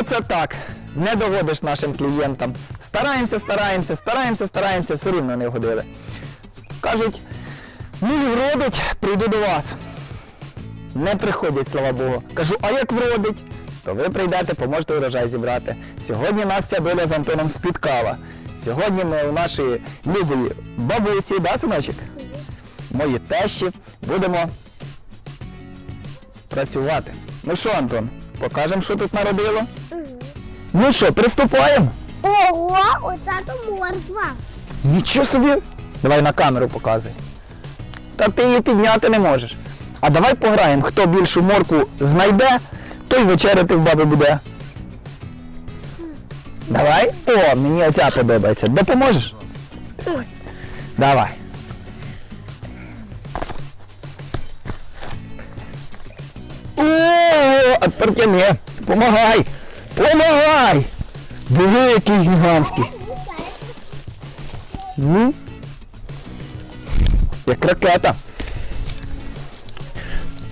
Оце так. Не доводиш нашим клієнтам. Стараємося, стараємося, стараємося, стараємося, все рівно не вгодили. Кажуть, ну і вродить, прийду до вас. Не приходять, слава Богу. Кажу, а як вродить? То ви прийдете, поможете урожай зібрати. Сьогодні нас ця доля з Антоном спіткала. Сьогодні ми у нашої любої бабусі, да, синочок? Мої тещі будемо працювати. Ну що, Антон, покажемо, що тут народило? Ну що, приступаємо? Ого, оце то морква. Нічого собі. Давай на камеру показуй. Та ти її підняти не можеш. А давай пограємо, хто більшу морку знайде, той вечеряти в баби буде. Давай. О, мені оця подобається. Допоможеш? Давай. О, а тепер. Помагай. Помагай. Диви, який гігантський. Ну, як ракета.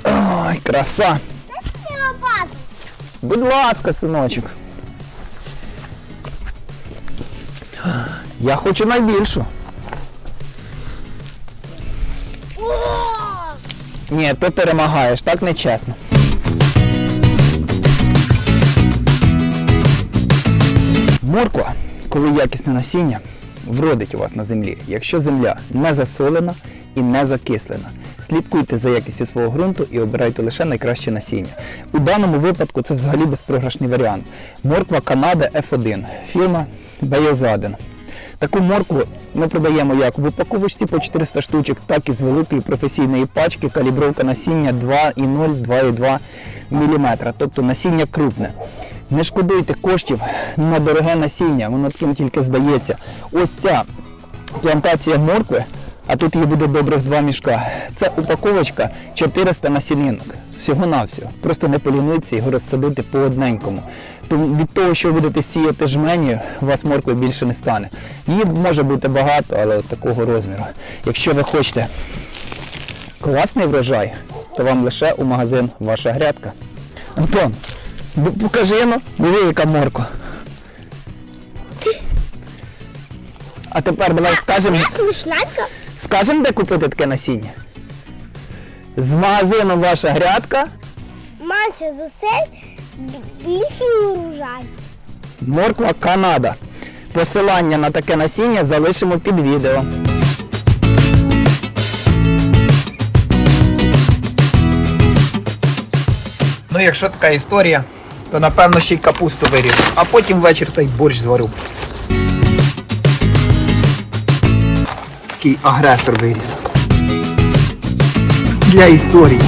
Ой, краса. Будь ласка, синочок. Я хочу найбільшу. Ні, ти перемагаєш, так нечесно. Морква, коли якісне насіння, вродить у вас на землі, якщо земля не засолена і не закислена. Слідкуйте за якістю свого ґрунту і обирайте лише найкраще насіння. У даному випадку це взагалі безпрограшний варіант. Морква Канада F1, фірма Байозаден. Таку моркву ми продаємо як в упаковочці по 400 штучок, так і з великої професійної пачки, калібровка насіння 2,0, 2,2 мм, тобто насіння крупне. Не шкодуйте коштів на дороге насіння, воно таким тільки здається. Ось ця плантація моркви, а тут її буде добрих два мішка. Це упаковочка 400 насінинок. Всього-навсього. Просто не полінуйтеся його розсадити по одненькому. Тому від того, що ви будете сіяти жменю, у вас моркви більше не стане. Її може бути багато, але от такого розміру. Якщо ви хочете класний врожай, то вам лише у магазин ваша грядка. Антон, покажи ну, диви, яка морква. А тепер давай скажемо, скажемо, де купити таке насіння. З магазину ваша грядка, Менше зусиль, більший урожай. морква Канада. Посилання на таке насіння залишимо під відео. Ну, якщо така історія, то напевно ще й капусту виріжу, а потім ввечері той борщ зварю. Такий агресор виріс. Для історії.